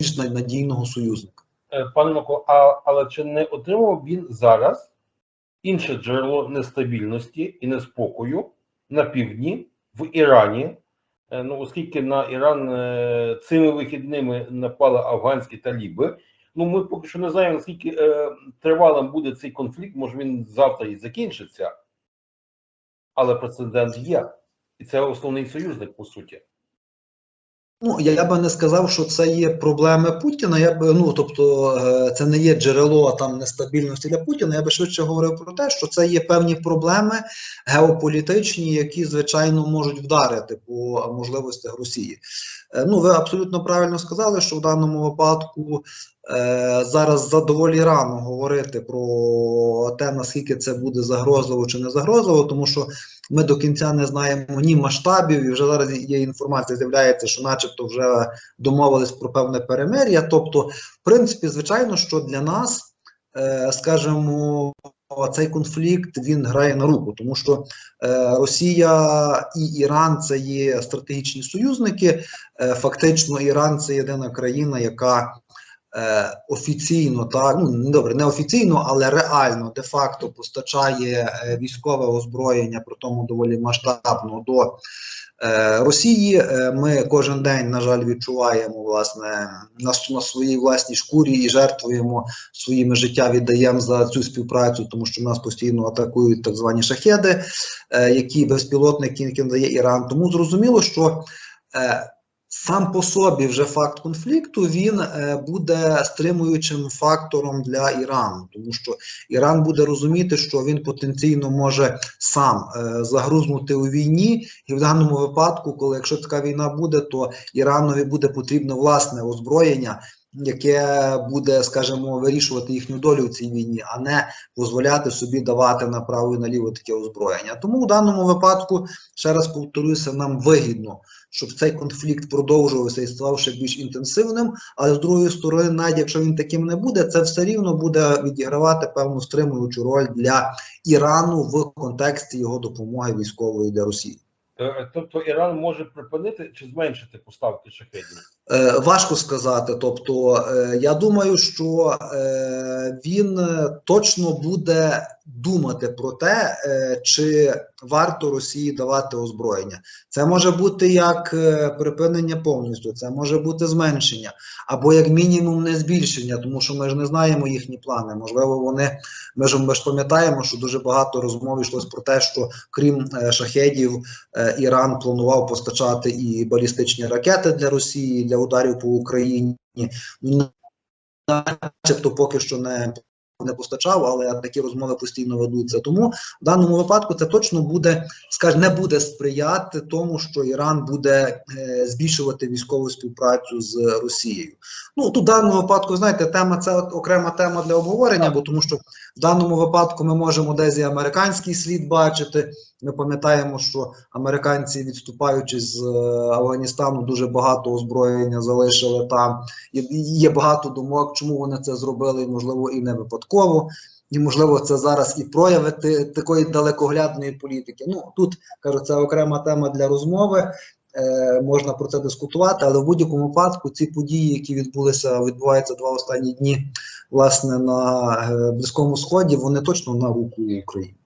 більш надійного союзника. Е, Пане Микола, а, але чи не отримав він зараз інше джерело нестабільності і неспокою на півдні в Ірані? Е, Ну, оскільки на Іран е, цими вихідними напали афганські таліби. Ну, ми поки що не знаємо, наскільки е, тривалим буде цей конфлікт, може він завтра і закінчиться, але прецедент є. І це основний союзник, по суті. Ну, я, би не сказав, що це є проблеми Путіна. Я би, ну, тобто, е, це не є джерело там нестабільності для Путіна. Я би швидше говорив про те, що це є певні проблеми геополітичні, які, звичайно, можуть вдарити по можливостях Росії. Е, Ну, ви абсолютно правильно сказали, що в даному випадку зараз задоволі рано говорити про те, наскільки це буде загрозливо чи не загрозливо, тому що ми до кінця не знаємо ні масштабів, і вже зараз є інформація, з'являється, що, начебто, вже домовились про певне перемир'я. Тобто, в принципі, звичайно, що для нас, е, скажімо, цей конфлікт він грає на руку, тому що е, Росія і Іран це є стратегічні союзники. Е, фактично, Іран це єдина країна, яка е, офіційно так ну добре, не офіційно, але реально де-факто постачає е, військове озброєння, при тому доволі масштабно до е, Росії. Е, ми кожен день, на жаль, відчуваємо власне на, на своїй власній шкурі і жертвуємо своїми життя, віддаємо за цю співпрацю, тому що нас постійно атакують так звані шахеди, е, які безпілотники, надає Іран. Тому зрозуміло, що е, сам по собі вже факт конфлікту він е, буде стримуючим фактором для Ірану, тому що Іран буде розуміти, що він потенційно може сам е, загрузнути у війні, і в даному випадку, коли якщо така війна буде, то Іранові буде потрібно власне озброєння. Яке буде, скажімо, вирішувати їхню долю в цій війні, а не дозволяти собі давати направо і наліво таке озброєння. Тому в даному випадку, ще раз повторюся, нам вигідно, щоб цей конфлікт продовжувався і ставав ще більш інтенсивним. Але з другої сторони, навіть якщо він таким не буде, це все рівно буде відігравати певну стримуючу роль для Ірану в контексті його допомоги військової для Росії. Е, Тобто Іран може припинити чи зменшити поставки шахедів? Е, важко сказати. Тобто, е, я думаю, що він точно буде думати про те, чи варто Росії давати озброєння. Це може бути як е, припинення повністю, це може бути зменшення, або як мінімум не збільшення, тому що ми ж не знаємо їхні плани. Можливо, вони ми ж ми ж пам'ятаємо, що дуже багато розмов йшлось про те, що крім е, шахедів, е, Іран планував постачати і балістичні ракети для Росії для ударів по Україні. Ну, Начебто поки що не, не постачав, але такі розмови постійно ведуться. Тому в даному випадку це точно буде, скажімо, не буде сприяти тому, що Іран буде е, збільшувати військову співпрацю з Росією. Ну тут в даному випадку, знаєте, тема це окрема тема для обговорення, бо тому що в даному випадку ми можемо десь і американський слід бачити. Ми пам'ятаємо, що американці, відступаючи з е, Афганістану, дуже багато озброєння залишили там. Є, є багато думок, чому вони це зробили, і, можливо, і не випадково. І можливо, це зараз і прояви такої далекоглядної політики. Ну тут кажу, це окрема тема для розмови. Е, можна про це дискутувати, але в будь-якому випадку ці події, які відбулися, відбуваються два останні дні, власне, на е, Близькому Сході, вони точно на руку Україні.